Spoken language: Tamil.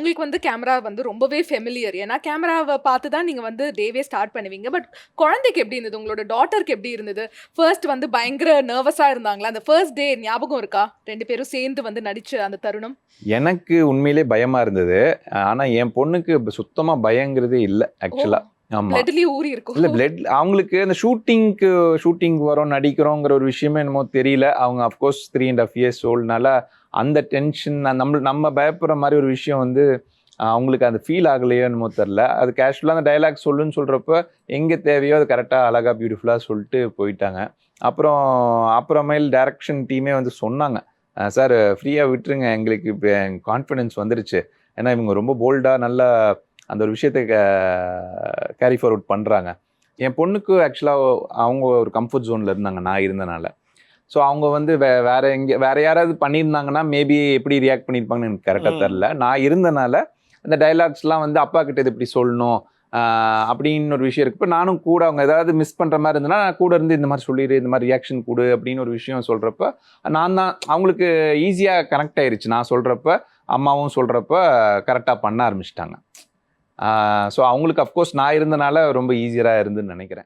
உங்களுக்கு வந்து கேமரா வந்து ரொம்பவே ஃபெமிலியர் ஏன்னா கேமராவை பார்த்து தான் நீங்கள் வந்து டேவே ஸ்டார்ட் பண்ணுவீங்க. பட் குழந்தைக்கு எப்படி இருந்தது? உங்களோட டாட்டருக்கு எப்படி இருந்தது? ஃபர்ஸ்ட் வந்து பயங்கர நர்வஸாக இருந்தாங்களா? அந்த ஃபர்ஸ்ட் டே ஞாபகம் இருக்கா? ரெண்டு பேரும் சேர்ந்து வந்து நடிச்ச அந்த தருணம்? எனக்கு உண்மையிலே பயமாக இருந்தது. ஆனால் என் பொண்ணுக்கு சுத்தமாக பயங்கிறதே இல்லை ஆக்சுவலாக பிளட்லயே ஊறி இருக்கும். இல்ல பிளட் அவங்களுக்கு அந்த ஷூட்டிங்க்கு ஷூட்டிங் வரோம் நடிக்கிறோங்கிற ஒரு விஷயமே என்னமோ தெரியல. அவங்க of course three and half years ஓல்ட்னால அந்த டென்ஷன் நம்ம நம்ம பயப்படுற மாதிரி ஒரு விஷயம் வந்து அவங்களுக்கு அந்த ஃபீல் ஆகலையோ என்னமோ தெரில அது கேஷுவலாக அந்த டைலாக் சொல்லுன்னு சொல்கிறப்ப எங்கே தேவையோ அது கரெக்டாக அழகாக பியூட்டிஃபுல்லாக சொல்லிட்டு போயிட்டாங்க. அப்புறம் அப்புறமேல் டைரக்ஷன் டீமே வந்து சொன்னாங்க. சார் ஃப்ரீயாக விட்டுருங்க. எங்களுக்கு இப்போ கான்ஃபிடென்ஸ் வந்துருச்சு. ஏன்னா இவங்க ரொம்ப போல்டாக நல்லா அந்த ஒரு விஷயத்தை கேரி ஃபார்வர்ட் பண்ணுறாங்க என் பொண்ணுக்கு ஆக்சுவலாக அவங்க ஒரு கம்ஃபர்ட் ஜோனில் இருந்தாங்க நான் இருந்தனால. ஸோ அவங்க வந்து வே வேற எங்கே வேற யாராவது பண்ணியிருந்தாங்கன்னா மேபி எப்படி ரியாக்ட் பண்ணியிருப்பாங்கன்னு எனக்கு கரெக்டாக. தெரில. நான் இருந்தனால அந்த டைலாக்ஸ்லாம் வந்து அப்பா கிட்ட இது இப்படி சொல்லணும் அப்படின்னு ஒரு விஷயம் இருக்கு. இப்போ நானும் கூட அவங்க ஏதாவது மிஸ் பண்ணுற மாதிரி இருந்ததுன்னா நான் கூட இருந்து இந்த மாதிரி சொல்லிடு இந்த மாதிரி ரியாக்ஷன் கொடு அப்படின்னு ஒரு விஷயம் சொல்கிறப்ப நான் தான் அவங்களுக்கு ஈஸியாக கனெக்ட் ஆயிருச்சு. நான் சொல்கிறப்ப அம்மாவும் சொல்கிறப்ப கரெக்டாக பண்ண ஆரம்பிச்சிட்டாங்க. ஸோ அவங்களுக்கு அஃப்கோர்ஸ் நான் இருந்தனால ரொம்ப ஈஸியராக இருந்துன்னு நினைக்கிறேன்.